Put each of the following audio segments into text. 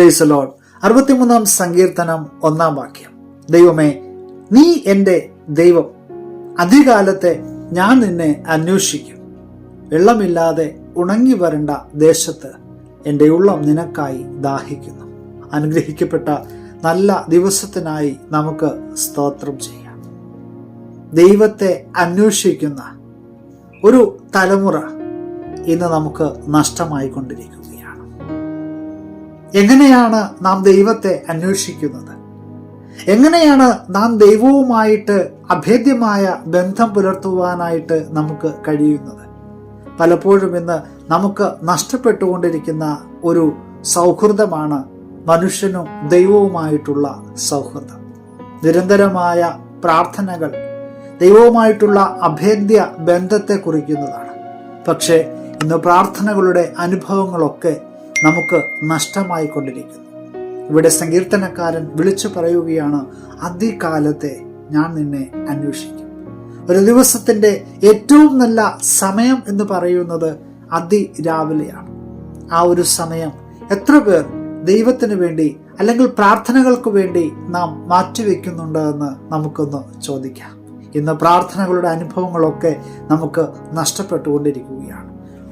Price load അറുപത്തിമൂന്നാം സങ്കീർത്തനം ഒന്നാം വാക്യം. ദൈവമേ നീ എന്റെ ദൈവം. അധികാലത്തെ ഞാൻ നിന്നെ അന്വേഷിക്കും. വെള്ളമില്ലാതെ ഉണങ്ങി വരണ്ട ദേശത്ത് എന്റെ ഉള്ളം നിനക്കായി ദാഹിക്കുന്നു. അനുഗ്രഹിക്കപ്പെട്ട നല്ല ദിവസത്തിനായി നമുക്ക് സ്തോത്രം ചെയ്യാം. ദൈവത്തെ അന്വേഷിക്കുന്ന ഒരു തലമുറ ഇന്ന് നമുക്ക് നഷ്ടമായിക്കൊണ്ടിരിക്കുകയാണ് എങ്ങനെയാണ് നാം ദൈവത്തെ അന്വേഷിക്കുന്നത്? എങ്ങനെയാണ് നാം ദൈവവുമായിട്ട് അഭേദ്യമായ ബന്ധം പുലർത്തുവാനായിട്ട് നമുക്ക് കഴിയുന്നത്? പലപ്പോഴും ഇന്ന് നമുക്ക് നഷ്ടപ്പെട്ടുകൊണ്ടിരിക്കുന്ന ഒരു സൗഹൃദമാണ് മനുഷ്യനും ദൈവവുമായിട്ടുള്ള സൗഹൃദം. നിരന്തരമായ പ്രാർത്ഥനകൾ ദൈവവുമായിട്ടുള്ള അഭേദ്യ ബന്ധത്തെ കുറിക്കുന്നതാണ്. പക്ഷേ ഇന്ന് പ്രാർത്ഥനകളുടെ അനുഭവങ്ങളൊക്കെ നമുക്ക് നഷ്ടമായിക്കൊണ്ടിരിക്കുന്നു. ഇവിടെ സങ്കീർത്തനക്കാരൻ വിളിച്ചു പറയുകയാണ് അതികാലത്തെ ഞാൻ നിന്നെ അന്വേഷിക്കും. ഒരു ദിവസത്തിന്റെ ഏറ്റവും നല്ല സമയം എന്ന് പറയുന്നത് അതി രാവിലെയാണ് ആ ഒരു സമയം എത്ര പേർ ദൈവത്തിന് വേണ്ടി അല്ലെങ്കിൽ പ്രാർത്ഥനകൾക്ക് വേണ്ടി നാം മാറ്റിവെക്കുന്നുണ്ട് എന്ന് നമുക്കൊന്ന് ചോദിക്കാം. ഇന്ന് പ്രാർത്ഥനകളുടെ അനുഭവങ്ങളൊക്കെ നമുക്ക് നഷ്ടപ്പെട്ടുകൊണ്ടിരിക്കുകയാണ്.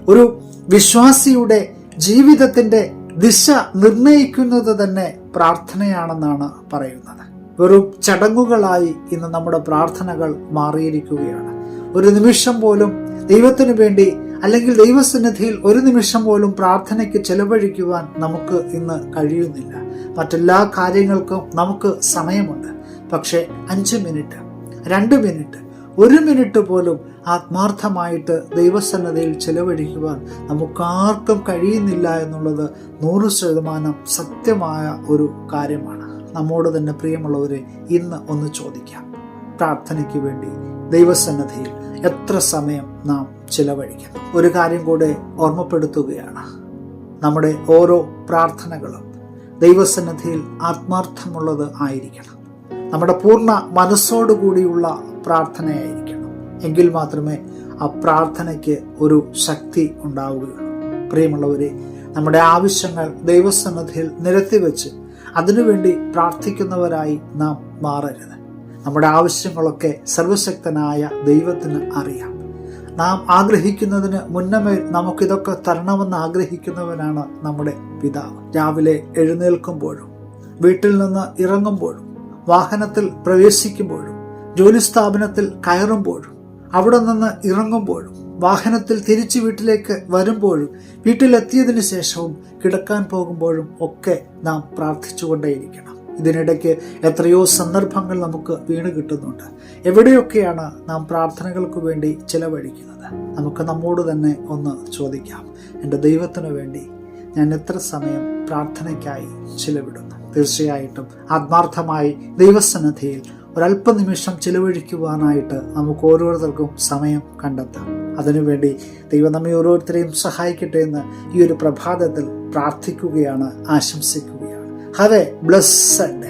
ഒരു വിശ്വാസിയുടെ ജീവിതത്തിന്റെ ദിശ നിർണയിക്കുന്നത് തന്നെ പ്രാർത്ഥനയാണെന്നാണ് പറയുന്നത്. വെറും ചടങ്ങുകളായി ഇന്ന് നമ്മുടെ പ്രാർത്ഥനകൾ മാറിയിരിക്കുകയാണ്. ഒരു നിമിഷം പോലും ദൈവത്തിനു വേണ്ടി അല്ലെങ്കിൽ ദൈവസന്നിധിയിൽ ഒരു നിമിഷം പോലും പ്രാർത്ഥനയ്ക്ക് ചെലവഴിക്കുവാൻ നമുക്ക് ഇന്ന് കഴിയുന്നില്ല. മറ്റെല്ലാ കാര്യങ്ങൾക്കും നമുക്ക് സമയമുണ്ട്. പക്ഷേ അഞ്ച് മിനിറ്റ് രണ്ട് മിനിറ്റ് ഒരു മിനിറ്റ് പോലും ആത്മാർത്ഥമായിട്ട് ദൈവസന്നതയിൽ ചെലവഴിക്കുവാൻ നമുക്കാർക്കും കഴിയുന്നില്ല എന്നുള്ളത് നൂറ് ശതമാനം സത്യമായ ഒരു കാര്യമാണ്. നമ്മോട് തന്നെ പ്രിയമുള്ളവരെ ഇന്ന് ഒന്ന് ചോദിക്കാം. പ്രാർത്ഥനയ്ക്ക് വേണ്ടി ദൈവസന്നദ്ധയിൽ എത്ര സമയം നാം ചിലവഴിക്കുന്നു ഒരു കാര്യം കൂടെ ഓർമ്മപ്പെടുത്തുകയാണ്. നമ്മുടെ ഓരോ പ്രാർത്ഥനകളും ദൈവസന്നദ്ധിയിൽ ആത്മാർത്ഥമുള്ളത് ആയിരിക്കണം. നമ്മുടെ പൂർണ മനസ്സോടുകൂടിയുള്ള പ്രാർത്ഥനയായിരിക്കണം. എങ്കിൽ മാത്രമേ ആ പ്രാർത്ഥനയ്ക്ക് ഒരു ശക്തി ഉണ്ടാവുകയുള്ളൂ. പ്രിയമുള്ളവരെ നമ്മുടെ ആവശ്യങ്ങൾ ദൈവസന്നദ്ധിയിൽ നിരത്തിവെച്ച് അതിനുവേണ്ടി പ്രാർത്ഥിക്കുന്നവരായി നാം മാറരുത്. നമ്മുടെ ആവശ്യങ്ങളൊക്കെ സർവശക്തനായ ദൈവത്തിന് അറിയാം. നാം ആഗ്രഹിക്കുന്നതിന് മുന്നമേ നമുക്കിതൊക്കെ തരണമെന്ന് ആഗ്രഹിക്കുന്നവനാണ് നമ്മുടെ പിതാവ്. രാവിലെ എഴുന്നേൽക്കുമ്പോഴും വീട്ടിൽ നിന്ന് ഇറങ്ങുമ്പോഴും വാഹനത്തിൽ പ്രവേശിക്കുമ്പോഴും ജോലി സ്ഥാപനത്തിൽ കയറുമ്പോഴും അവിടെ നിന്ന് ഇറങ്ങുമ്പോഴും വാഹനത്തിൽ തിരിച്ചു വീട്ടിലേക്ക് വരുമ്പോഴും വീട്ടിലെത്തിയതിനു ശേഷവും കിടക്കാൻ പോകുമ്പോഴും ഒക്കെ നാം പ്രാർത്ഥിച്ചുകൊണ്ടേയിരിക്കണം. ഇതിനിടയ്ക്ക് എത്രയോ സന്ദർഭങ്ങൾ നമുക്ക് വീണ് കിട്ടുന്നുണ്ട്. എവിടെയൊക്കെയാണ് നാം പ്രാർത്ഥനകൾക്ക് വേണ്ടി ചിലവഴിക്കുന്നത്? നമുക്ക് നമ്മോട് തന്നെ ഒന്ന് ചോദിക്കാം. എന്റെ ദൈവത്തിനു വേണ്ടി ഞാൻ എത്ര സമയം പ്രാർത്ഥനയ്ക്കായി ചിലവിടുന്നു? തീർച്ചയായിട്ടും ആത്മാർത്ഥമായി ദൈവസന്നദ്ധിയിൽ ഒരല്പനിമിഷം ചിലവഴിക്കുവാനായിട്ട് നമുക്ക് ഓരോരുത്തർക്കും സമയം കണ്ടെത്താം. അതിനുവേണ്ടി ദൈവം നമ്മെ ഓരോരുത്തരെയും സഹായിക്കട്ടെ എന്ന് ഈ ഒരു പ്രഭാതത്തിൽ പ്രാർത്ഥിക്കുകയാണ് ആശംസിക്കുകയാണ്. ഹവേ എ ബ്ലസ്സഡ്